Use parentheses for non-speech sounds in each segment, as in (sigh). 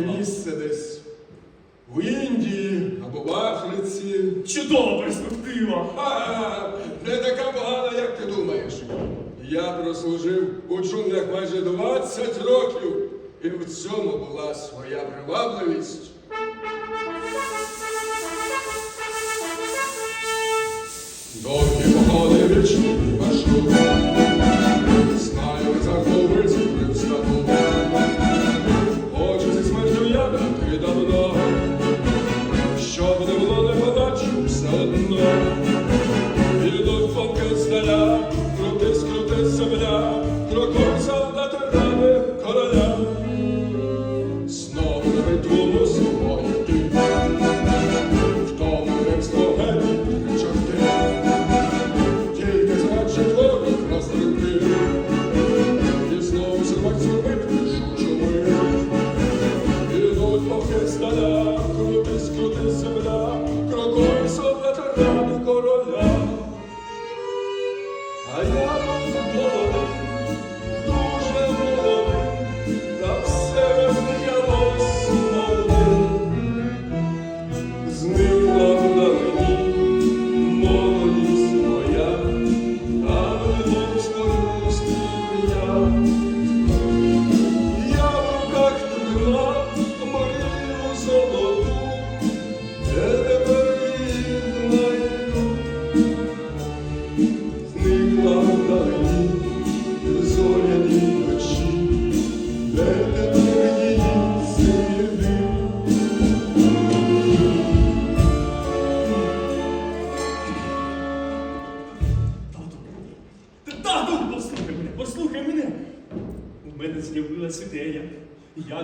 таке місце десь в Індії або в Африці. Чудова перспектива. А, не така погана, як ти думаєш. Я прослужив у джунглях майже 20 років, і в цьому була своя привабливість. Довгі походи вічні маршрут. Здаля, крути скрути земля,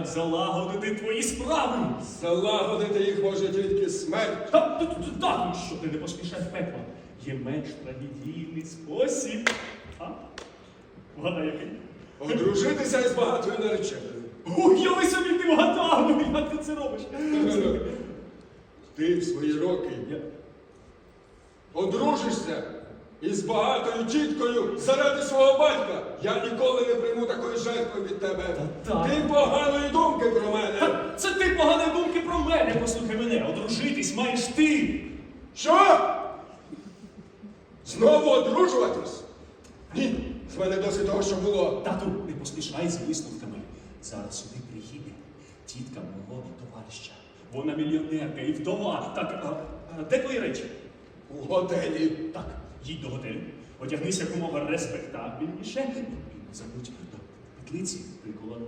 як залагодити твої справи. Залагодити їх може тільки смерть. Та, та, та, тату, що ти не поспішай в пекло. Є менш традиційний спосіб. А? Вгадай, який? Одружитися із багатою нареченою. Уяви собі ти вгадав, ну як ти це робиш? Ти в свої роки Я... одружишся із багатою тіткою заради свого батька. Я ніколи не прийму такої жертви від тебе. Та так. Ти поганої думки про мене. Ха, Це ти погані думки про мене, послухай мене. Одружитись маєш ти. Що? Знову одружуватись? Ні, з мене досить того, що було. Тату, не поспішай з висновками. Зараз сюди приїде тітка мого товариша. Вона мільйонерка і вдова. Так, а, а, де твої речі? У готелі. Так, їдь до готелю, одягнися якомога респектабельніше і не забудь до петлиці приколоти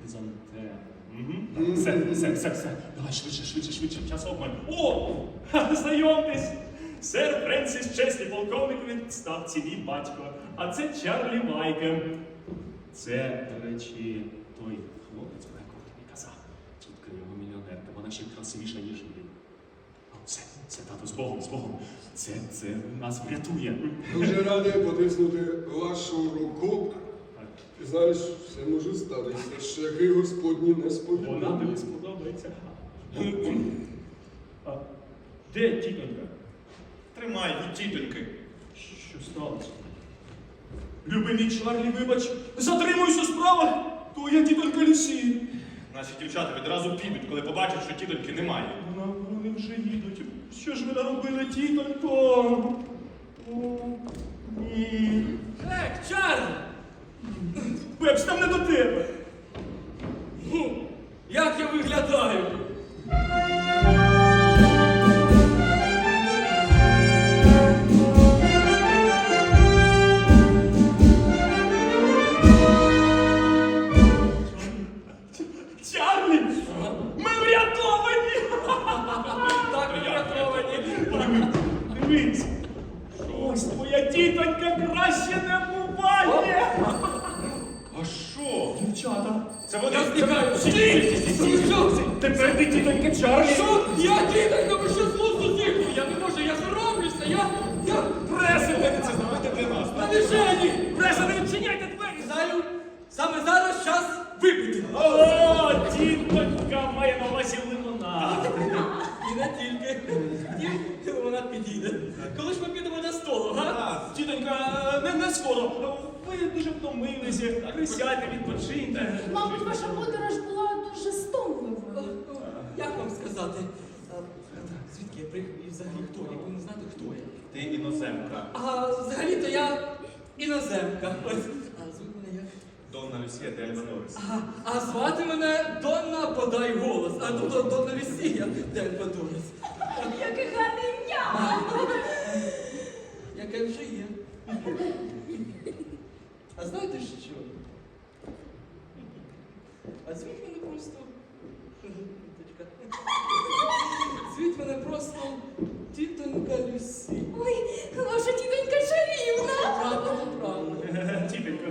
хризантем. Угу. Все, все, все, все. Давай швидше, швидше, швидше, час обмаль. О! Знайомтесь! Сер Френсіс Чеслі, полковник у відставці, мій батько. А це Чарлі Майкем. Це, до речі, той хлопець, про якого тобі казав. Тітка його мільйонерка, вона ще красивіша, ніж Це, тато з Богом, з Богом. Це, це нас врятує. Дуже радий потиснути вашу руку. Ти знаєш, все може статися. Шляхи господні Вона несподівані. тобі сподобається. А, де тітонька? Тримай від тітоньки. Що сталося? Любий мій Чарлі, вибач, затримуюсь у справах, твоя тітонька Люсі. Наші дівчата відразу підуть, коли побачать, що тітоньки немає. Вона, вони вже їдуть. Що ж ви наробили, тітонько? О, ні. Ек, Чарлі! Пепс, там не до тебе. Це вони. Я зникаю. Стій! Що? Тепер ти тітонька Чарлі! Що? Я дітонька, ви що з глузду з'їхали? Я не можу, я соромлюся, я... Я... Преса! Це зробити для нас. На движенні! Преса, не відчиняйте двері! Знаю, саме зараз час випити. О, тітонька має на увазі лимонад! І не тільки. Тільки вона підійде. Коли ж ми підемо на столу, га? Тітонька, не, не скоро. Ви дуже втомилися. Присядьте, відпочиньте. Мабуть, ваша подорож була дуже стомлива. А, так, звідки я приїхав і взагалі хто? Я повинен знати, хто я. Ти іноземка. А взагалі-то я іноземка. А звуть мене як? Донна Люсія де Альвадорес. А, а звати мене Донна Подай голос. А тобто Донна Люсія Дель Подорес. Яке гарне ім'я! Яке вже є. А знаєте що? А звіть мене просто. Звіть мене просто тітонька Люсі. Ой, ваша тітонька чарівна! Правда, правда. Тітонько,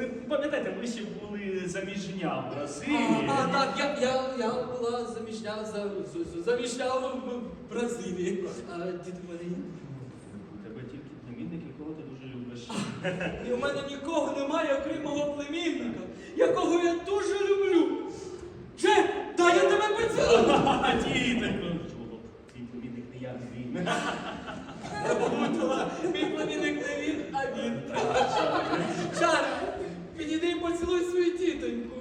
е, пам'ятаєте, ви ще були заміжня в Бразилії. а, так, я, я, я була заміжня за, за, заміжня в Бразилії. А дід у мене є? У тебе тільки племінник, якого ти дуже любиш. І у мене нікого немає, окрім мого племінника, якого я дуже люблю. Джек, дай я тебе поцілую! (laughs) Ха-ха, чого? Твій племінник не я, не він. Плутала, мій племінник не він, а він. Чар, підійди і поцілуй свою тітоньку.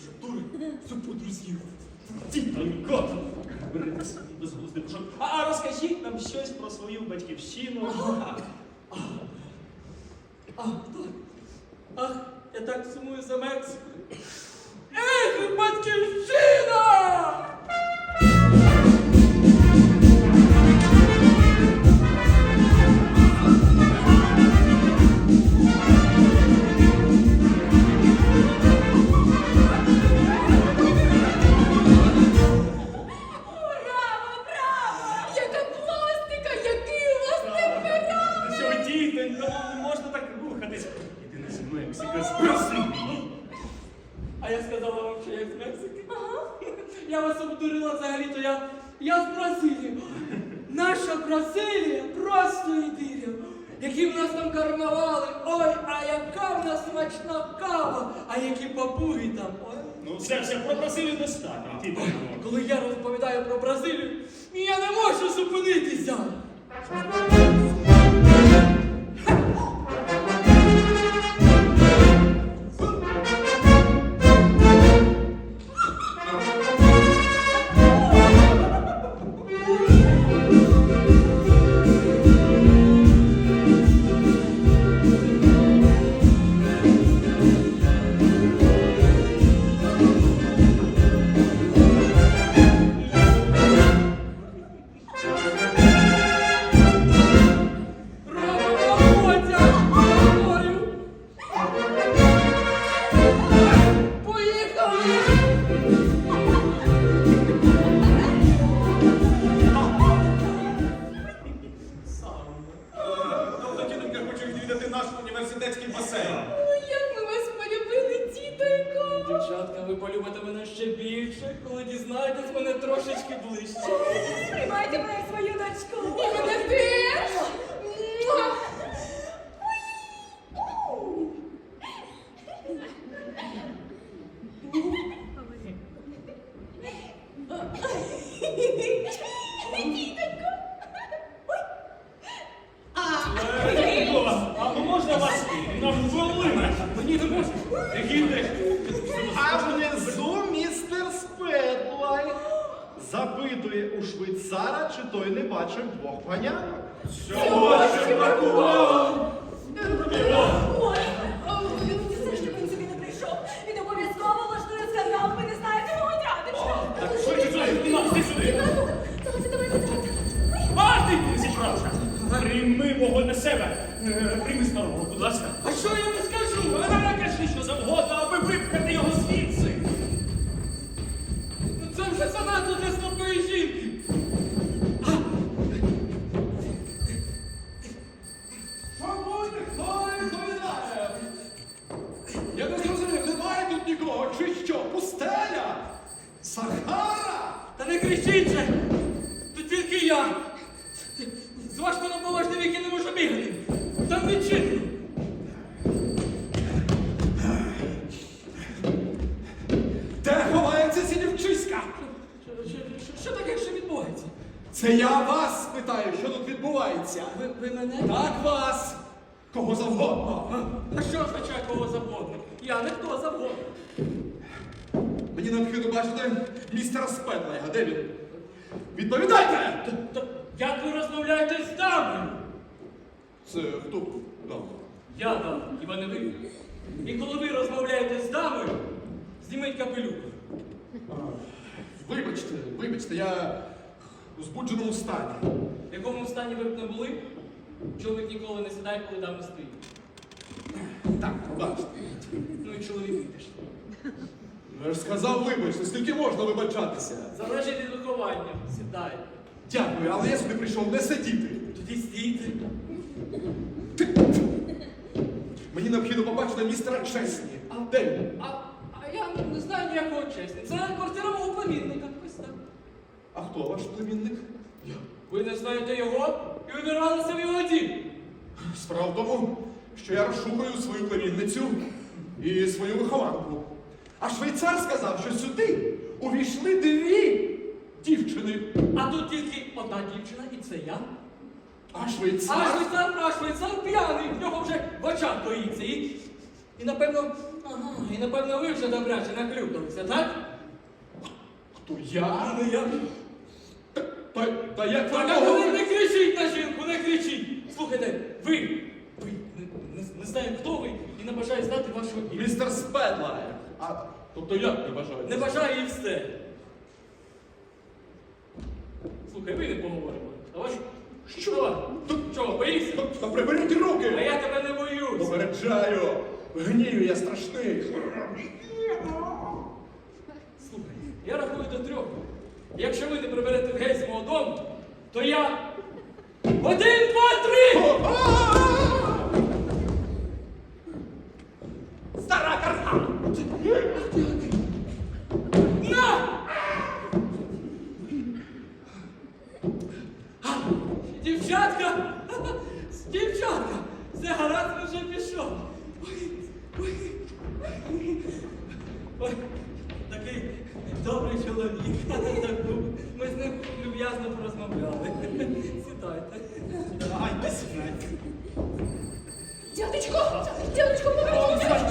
Що, дури, всю подрузів. Тітонько, безглуздий пушок. А, а розкажіть нам щось про свою батьківщину. Ах, так. Ах, я так сумую за Мексику. Ех, батьківщина! Бразилію, я не можу зупинитися. З вашого наповажні віки не можу бігати. Там не чітко. Де ховається що, що таке, що відбувається? Це я вас питаю, що тут відбувається. Ви, ви мене? Так вас! Кого завгодно. А що означає кого завгодно? Я не хто завгодно. Мені необхідно бачити містера Спетлайга. Де він? Відповідайте! Як ви розмовляєте з дамою? Це хто дав? Я дам, хіба не ви? І коли ви розмовляєте з дамою, зніміть капелюх. Вибачте, вибачте, я у збудженому стані. В якому стані ви б не були, чоловік ніколи не сідає, коли дама стоїть. Так, бачите. Ну і чоловік теж. Я ж сказав вибачте, скільки можна вибачатися? Залежить від виховання. Сідайте. Дякую, але я сюди прийшов не сидіти. Тоді стійте. Мені необхідно побачити містера Чесні. А де він? А, а я не знаю ніякого чесні. Це квартира мого племінника. Ось так. А хто ваш племінник? Ви не знаєте його і вибиралися в його дім. Справа в тому, що я розшукую свою племінницю і свою вихованку. А швейцар сказав, що сюди увійшли дві дівчини. А тут тільки одна дівчина, і це я. А А швейцар. швейцар, а швейцар п'яний, в нього вже в очах боїться. І, і напевно, ага, і напевно ви вже добряче наклюкалися, так? Хто я? Ну я. Та, та, та як ви Так, не кричіть на жінку, не кричіть. Слухайте, ви, ви не, не, не знаю, хто ви, і не бажаю знати вашого ім'я. Містер Спетлайг. А, тобто як не бажаєте? Не бажаю і все. Слухай, ми не поговоримо. Давай. Що? Чого, боїшся? Та, приберіть А руки! я тебе не боюсь. Попереджаю! Гнію я страшний. Слухай, я рахую до трьох. Якщо ви не приберете геть з мого дому, то я. Один, два, три! Стара карга! На! А, Дівчатка! Дівчатка! Все гаразд ви вже пішов. Ой, ой, ой. Ой, такий добрий чоловік. Так був. Ми з ним люб'язно порозмовляли. Сідайте. Ай, не сідайте. Дядечко, дядечко, поверніться!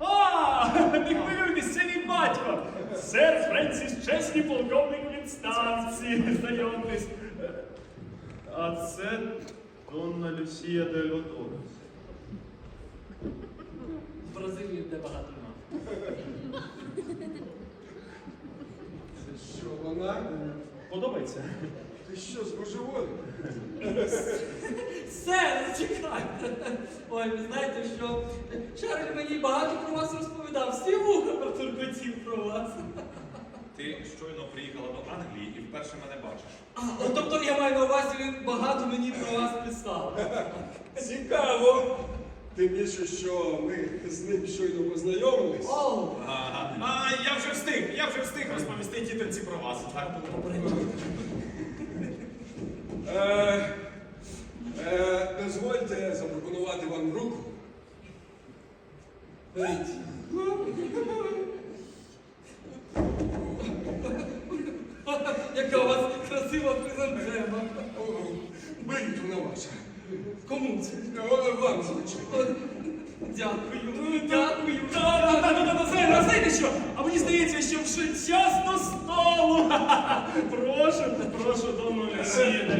А, не хвилюйтесь, це мій батько. Сер Чесні, полковник у відставці. (laughs) Знайомтесь. А це Донна Люсія де Лоторес. З Бразилії де багато мав. Що вона? Подобається? Ти що, збожеволів? Все, чекайте. Ой, ви знаєте, що Шарль мені багато про вас розповідав. Всі вуха протуркотів про вас. Ти щойно приїхала до Англії і вперше мене бачиш. А, от тобто я маю на увазі, він багато мені про вас писав. (laughs) Цікаво. Тим більше, що ми з ним щойно познайомились. О, Ага. А я вже встиг, я вже встиг розповісти тітонці про вас. Так? Е, е, дозвольте запропонувати вам руку. беріть. (laughs) Яка у вас красива хризантема. Беріть вона ваша. Кому це? Вам, звичайно. Дякую, дякую. Та-та-та, знаєте, знаєте що? А мені здається, що вже час до столу. Прошу, прошу, Люсія де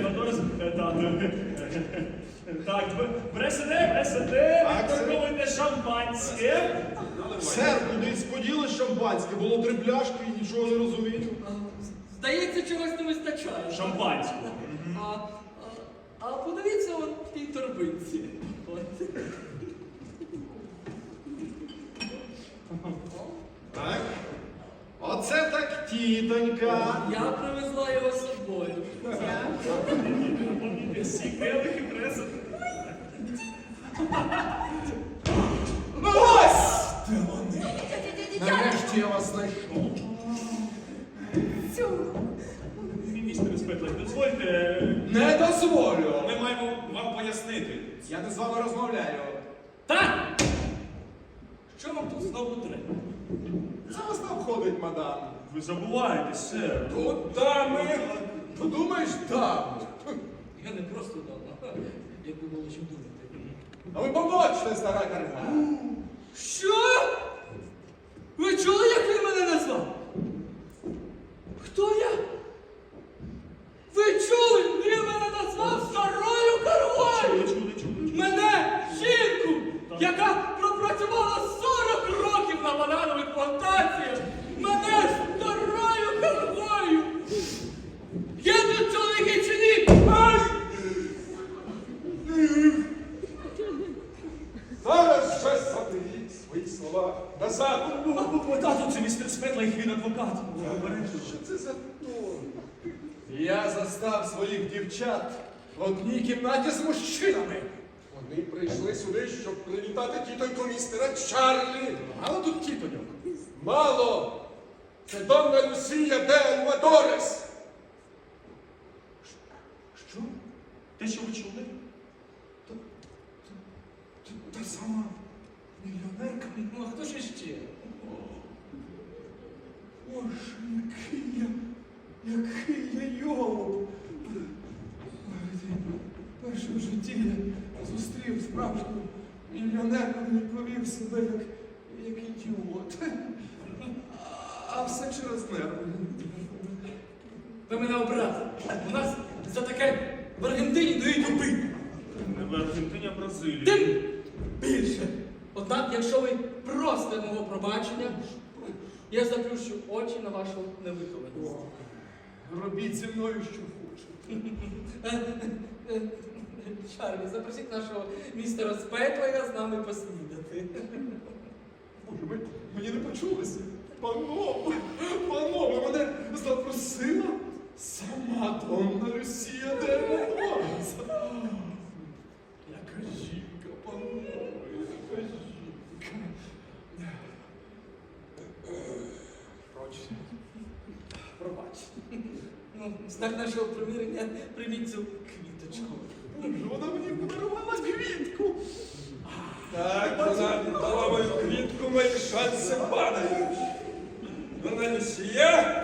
Е, Так, е, бресиде, Так, торговуйте шампанське. Сер, кудись поділи шампанське, було три пляшки і нічого не розумію. Здається, чогось не вистачає. Шампанське. А, а, а подивіться от в тій торбинці. От. Так. Оце так тітонька. Я привезла його з собою. Всі келихи преси. Дозволю. Ми маємо вам пояснити. Я не з вами розмовляю. Так! Що вам тут знову треба? Це вас не обходить, мадам. Ви забуваєте, сер. Тут дами. Подумаєш, даму. Я не просто дама, як ви могли чим думати. А ви побачте, стара карга. Що? Ви чули, як він мене назвав? Хто я? Ви чули? Він мене назвав старою коргою! Чули, чули, чули. Мене, жінку, яка пропрацювала 40 років на бананових плантаціях! Мене старою коргою! Є тут чоловіки чи ні? Ай! Зараз ще заберіть свої слова назад. Тату, це містер Светлих, він адвокат. Обережно. Що це за тон? Я застав своїх дівчат в одній кімнаті з мужчинами. Вони прийшли сюди, щоб привітати тітоньку містера Чарлі. Мало тут тітоньок. Мало! Це Донна Люсія де Альвадорес. Що? Те, що ви чули? Та- Та сама мільйонерка. Ну, а хто ж іще? Боже, який я, який я йолоп. Перше в житті я зустрів справжню мільйонерку і повів себе як, як ідіот. А- все через нерви. Ви мене образили. У нас за таке в Аргентині дають дуби. Не в Аргентині, а Бразилії. Тим більше. Однак, якщо ви просите мого пробачення, я заплющу очі на вашу невихованість. Робіть зі мною, що хочете. Чарлі, запросіть нашого містера Спетлея з нами поснідати. Боже, ми- мені не почулося. Панове, панове, мене запросила сама Донна Люсія де Альвадорес. Яка жінка, панове, яка жінка. Пробач. Пробач. Ну, знак нашого примирення прийміть цю квіточку. Вона мені подарувала квітку. Так, вона віддала мою квітку, мої шанси падають. Донна Люсія. Антракт